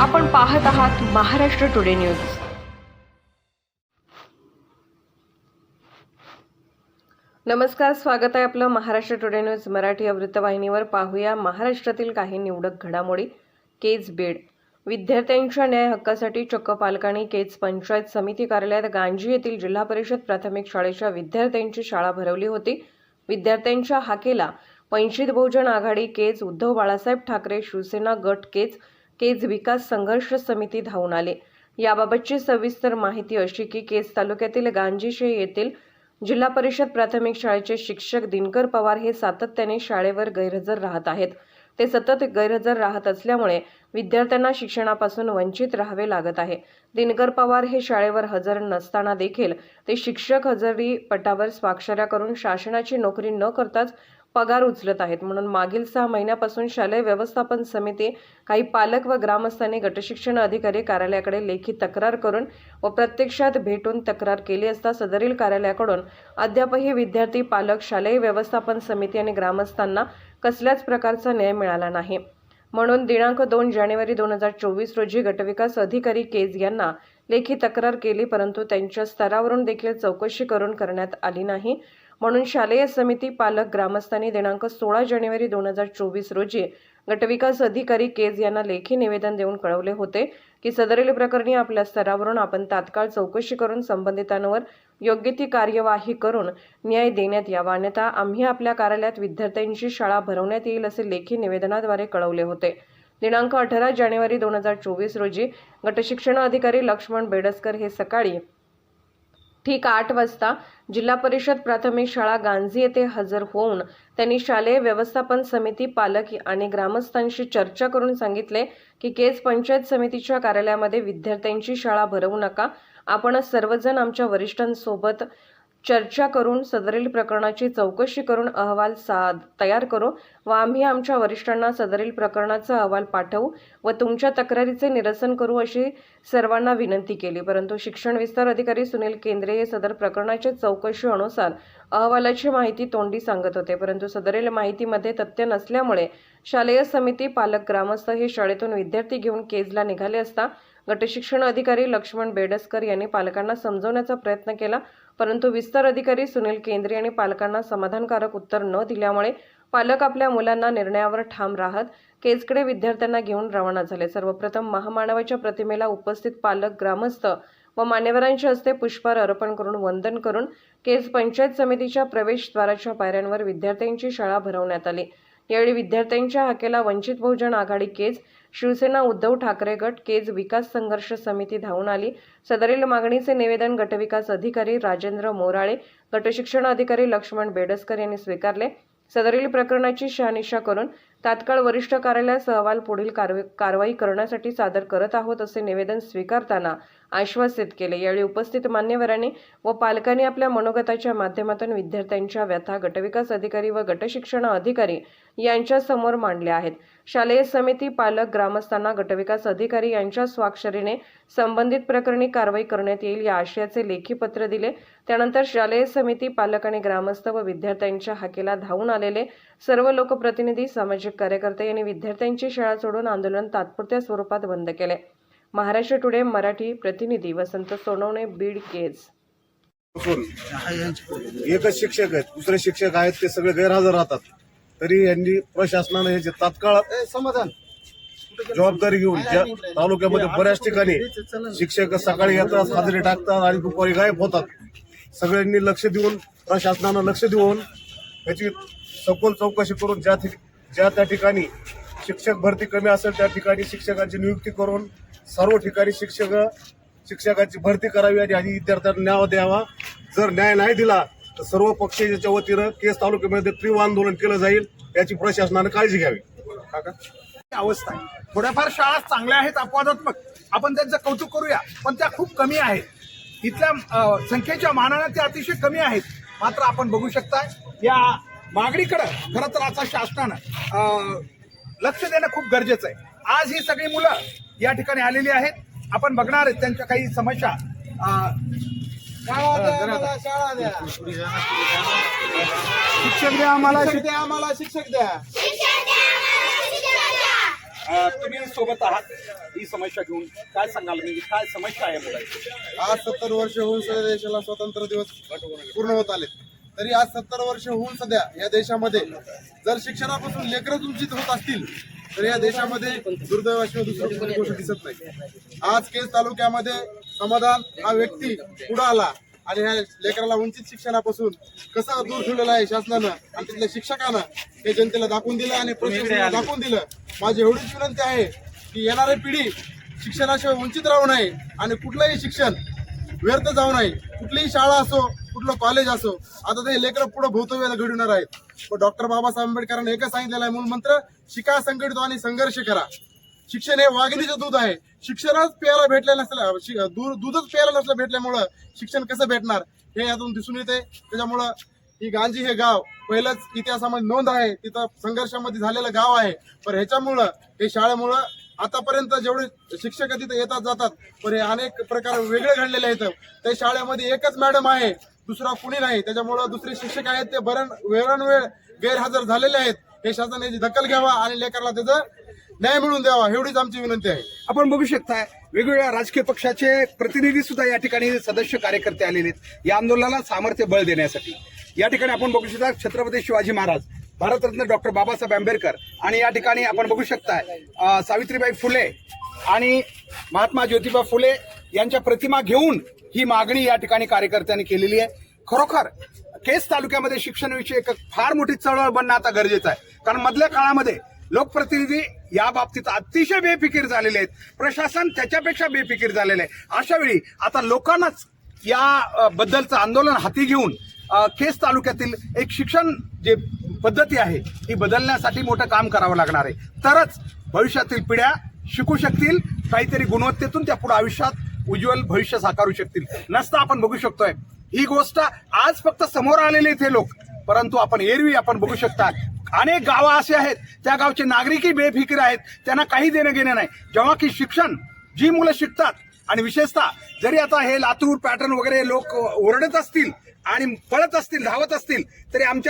आपण पाहत आहात महाराष्ट्र टुडे न्यूज. नमस्कार स्वागत आहे आपलं महाराष्ट्र टुडे न्यूज मराठी या वृत्तवाहिनीवर. पाहूया महाराष्ट्रातील काही निवडक घडामोडी. केज बेड. विद्यार्थ्यांच्या न्याय हक्कासाठी चक्क पालकांनी केज पंचायत समिती कार्यालयात गांजी येथील जिल्हा परिषद प्राथमिक शाळेच्या विद्यार्थ्यांची शाळा भरवली होती. विद्यार्थ्यांच्या हाकेला वंचित बहुजन आघाडी केज उद्धव बाळासाहेब ठाकरे शिवसेना गट केज केज विकास संघर्ष समिती धावून आले. याबाबतची सविस्तर माहिती अशी की केज तालुक्यातील गांजीशे येथील जिल्हा परिषद प्राथमिक शाळेचे शिक्षक दिनकर पवार हे सातत्याने शाळेवर गैरहजर राहत आहेत. ते सतत गैरहजर राहत असल्यामुळे विद्यार्थ्यांना शिक्षणापासून वंचित राहावे लागत आहे. दिनकर पवार हे शाळेवर हजर नसताना देखील ते शिक्षक हजरी पटावर स्वाक्षऱ्या करून शासनाची नोकरी न करताच पगार उचलत आहेत. म्हणून मागील सहा महिन्यापासून शालेय व्यवस्थापन समिती काही पालक व ग्रामस्थांनी गटशिक्षण अधिकारी कार्यालयाकडे लेखी तक्रार करून व प्रत्यक्षात भेटून तक्रार केली असता सदरील कार्यालयाकडून अद्यापही विद्यार्थी पालक शालेय व्यवस्थापन समिती आणि ग्रामस्थांना कसल्याच प्रकारचा न्याय मिळाला नाही. म्हणून दिनांक दोन जानेवारी दोन हजार चोवीस रोजी गटविकास अधिकारी केज यांना लेखी तक्रार केली परंतु त्यांच्या स्तरावरून देखील चौकशी करून करण्यात आली नाही. म्हणून शालेय समिती पालक ग्रामस्थांनी दिनांक सोळा जानेवारी दोन हजार चोवीस रोजी गटविकास अधिकारी केज यांना लेखी निवेदन देऊन कळवले होते की सदरील प्रकरणी आपल्या स्तरावरून आपण तात्काळ चौकशी करून संबंधितांवर योग्य ती कार्यवाही करून न्याय देण्यात यावा. अन्यथा आम्ही आपल्या कार्यालयात विद्यार्थ्यांची शाळा भरवण्यात येईल असे लेखी निवेदनाद्वारे कळवले होते. दिनांक अठरा जानेवारी दोन हजार चोवीस रोजी गटशिक्षण अधिकारी लक्ष्मण बेडसकर हे सकाळी ठीक आठ वाजता जिल्हा परिषद प्राथमिक शाळा गांजी येथे हजर होऊन त्यांनी शालेय व्यवस्थापन समिती पालक आणि ग्रामस्थांशी चर्चा करून सांगितले की केस पंचायत समितीच्या कार्यालयामध्ये विद्यार्थ्यांची शाळा भरवू नका. आपण सर्वजण आमच्या वरिष्ठांसोबत चर्चा करून सदरील प्रकरणाची चौकशी करून अहवाल सा तयार करू व आम्ही आमच्या वरिष्ठांना सदरील प्रकरणाचा अहवाल पाठवू व तुमच्या तक्रारीचे निरसन करू अशी सर्वांना विनंती केली. परंतु शिक्षण विस्तार अधिकारी सुनील केंद्रे हे सदर प्रकरणाच्या चौकशी अनुसार अहवालाची माहिती तोंडी सांगत होते. परंतु सदरील माहितीमध्ये तथ्य नसल्यामुळे शालेय समिती पालक ग्रामस्थ हे शाळेतून विद्यार्थी घेऊन केजला निघाले असता गटशिक्षण अधिकारी लक्ष्मण बेडसकर यांनी पालकांना समजवण्याचा प्रयत्न केला परंतु विस्तार अधिकारी सुनील केंद्रे यांनी पालकांना समाधानकारक उत्तर न दिल्यामुळे पालक आपल्या मुलांना निर्णयावर ठाम राहत केजकडे विद्यार्थ्यांना घेऊन रवाना झाले. सर्वप्रथम महामानवाच्या प्रतिमेला उपस्थित पालक ग्रामस्थ व मान्यवरांच्या हस्ते पुष्पहार अर्पण करून वंदन करून केज पंचायत समितीच्या प्रवेशद्वाराच्या पायऱ्यांवर विद्यार्थ्यांची शाळा भरवण्यात आली. यावेळी विद्यार्थ्यांच्या हाकेला वंचित बहुजन आघाडी केज शिवसेना उद्धव ठाकरे गट केज विकास संघर्ष समिती धावून आली. सदरील मागणीचे निवेदन गटविकास अधिकारी राजेंद्र मोराळे गटशिक्षण अधिकारी लक्ष्मण बेडसकर यांनी स्वीकारले. सदरील प्रकरणाची शहानिशा करून तात्काळ वरिष्ठ कार्यालयास अहवाल पुढील कारवाई करण्यासाठी सादर करत आहोत असे निवेदन स्वीकारताना आश्वासित केले. यावेळी उपस्थित मान्यवरांनी व पालकांनी आपल्या मनोगताच्या माध्यमातून विद्यार्थ्यांच्या व्यथा गटविकास अधिकारी व गटशिक्षण अधिकारी यांच्या समोर मांडल्या आहेत. शालेय समिती पालक ग्रामस्थांना गटविकास अधिकारी यांच्या स्वाक्षरीने संबंधित प्रकरणी कारवाई करण्यात येईल या आशयाचे लेखी पत्र दिले. त्यानंतर शालेय समिती पालक आणि ग्रामस्थ व विद्यार्थ्यांच्या हाकेला धावून आलेले सर्व लोकप्रतिनिधी सामाजिक कार्यकर्ते यांनी विद्यार्थ्यांची शाळा सोडून आंदोलन तात्पुरत्या स्वरूपात बंद केले. महाराष्ट्र टुडे मराठी प्रतिनिधी वसंत सोनवणे बीड केज. एकच शिक्षक आहेत दुसरे शिक्षक आहेत ते सगळे गैरहजर राहतात. तरी यांनी प्रशासनानं ह्याचे तात्काळ समाधान. जबाबदारी घेऊन ज्या तालुक्यामध्ये बऱ्याच ठिकाणी शिक्षक सकाळी येतात हजेरी टाकतात आणि दुपारी गायब होतात. सगळ्यांनी लक्ष देऊन प्रशासनानं लक्ष देऊन याची सखोल चौकशी करून ज्या ज्या त्या ठिकाणी शिक्षक भरती कमी असेल त्या ठिकाणी शिक्षकांची नियुक्ती करून सर्व ठिकाणी शिक्षक शिक्षकाची भरती करावी आणि आधी विद्यार्थ्यांना न्याय द्यावा. जर न्याय नाही दिला तर सर्व पक्ष याच्या वतीनं केस तालुक्यामध्ये तीव्र आंदोलन केलं जाईल याची प्रशासनानं काळजी घ्यावी. अवस्था आहे. थोड्याफार शाळा चांगल्या आहेत अपवादात्मक. आपण त्यांचं कौतुक करूया पण त्या खूप कमी आहेत. इथल्या संख्येच्या मानाने त्या अतिशय कमी आहेत. मात्र आपण बघू शकता या मागणीकडे खरं तर आता शासनानं अ, लक्ष देणं खूप गरजेचं आहे. आज ही सगळी मुलं या ठिकाणी आलेली आहेत. आपण बघणार आहेत त्यांच्या काही समस्या. अ, शिक्षक द्या आम्हाला शिक्षक द्या आम्हाला शिक्षक द्या. तुम्ही सोबत आहात. ही समस्या घेऊन काय सांगाल? म्हणजे काय समस्या आहे मुलांची? आज सत्तर वर्ष होऊन सध्या देशाला स्वतंत्र दिवस पूर्ण होत आले तरी आज सत्तर वर्ष होऊन सध्या या देशामध्ये जर शिक्षणापासून लेकरं वंचित होत असतील तर या देशामध्ये दुर्दैवाशिवाय दुसरी गोष्ट दिसत नाही. आज केस तालुक्यामध्ये समाधान हा व्यक्ती पुढे आला आणि ह्या लेकराला वंचित शिक्षणापासून कसा दूर ठेवलेला आहे शासनानं आणि तिथल्या शिक्षकानं हे जनतेला दाखवून दिलं आणि प्रशासनाला दाखवून दिलं. माझी एवढीच विनंती आहे की येणारी पिढी शिक्षणाशिवाय वंचित राहू नये आणि कुठलंही शिक्षण व्यर्थ जाऊ नये. कुठलीही शाळा असो कुठलं कॉलेज असो आता ते लेकरं पुढे भवितव्याला घडवणार आहेत. पण डॉक्टर बाबासाहेब आंबेडकरांनी एकच सांगितलेलं आहे मूलमंत्र शिका संघटित आणि संघर्ष करा. शिक्षण हे वाघिणीचं दूध आहे. शिक्षणच प्यायला भेटलं नसलं शि- दूधच प्यायला नसलं भेटल्यामुळं शिक्षण कसं भेटणार? हे यातून दिसून येते. त्याच्यामुळं ही गांजी हे गाव पहिलंच इतिहासामध्ये नोंद आहे. तिथं संघर्षामध्ये झालेलं गाव आहे. पण ह्याच्यामुळं हे शाळेमुळं आतापर्यंत जेवढे शिक्षक तिथे येतात जातात पण हे अनेक प्रकार वेगळे घडलेले आहेत. त्या शाळेमध्ये एकच मॅडम आहे. दुसरा कुणी नाही. त्याच्यामुळं दुसरे शिक्षक आहेत ते बरण वेळोन वेळ गैरहजर झालेले आहेत. हे शासन याची दखल घ्यावा आणि लेकरला त्याचा न्याय मिळवून द्यावा एवढीच आमची विनंती आहे. आपण बघू शकता वेगवेगळ्या राजकीय पक्षाचे प्रतिनिधी सुद्धा या ठिकाणी सदस्य कार्यकर्ते आलेले आहेत. या आंदोलनाला सामर्थ्य बळ देण्यासाठी. या ठिकाणी आपण बघू शकता छत्रपती शिवाजी महाराज भारतरत्न डॉक्टर बाबासाहेब आंबेडकर आणि या ठिकाणी आपण बघू शकता सावित्रीबाई फुले आणि महात्मा ज्योतिबा फुले यांच्या प्रतिमा घेऊन ही मागणी या ठिकाणी कार्यकर्त्यांनी केलेली आहे. खरोखर केस तालुक्यामध्ये शिक्षणाविषयी एक फार मोठी चळवळ बनणं आता गरजेचं आहे. कारण मधल्या काळामध्ये लोकप्रतिनिधी या बाबतीत अतिशय बेफिकीर झालेले आहेत. प्रशासन त्याच्यापेक्षा बेफिकीर झालेलं आहे. अशा वेळी आता लोकांनाच या बद्दलचं आंदोलन हाती घेऊन केस तालुक्यातील एक शिक्षण जे पद्धती आहे ही बदलण्यासाठी मोठं काम करावं लागणार आहे. तरच भविष्यातील पिढ्या शिकू शकतील. काहीतरी गुणवत्तेतून त्या पुढे आयुष्यात उज्ज्वल भविष्य साकारू शकतील. नसतं आपण बघू शकतोय. ही गोष्ट आज फक्त समोर आलेले आहेत हे लोक परंतु आपण एरवी आपण बघू शकता. अनेक गावं असे आहेत त्या गावचे नागरिकही बेफिकीर आहेत त्यांना काही देणं घेणं नाही. जेव्हा की शिक्षण जी मुलं शिकतात आणि विशेषतः जरी आता हे लातूर पॅटर्न वगैरे लोक ओरडत असतील आणि पळत असतील धावत असतील तरी आमच्या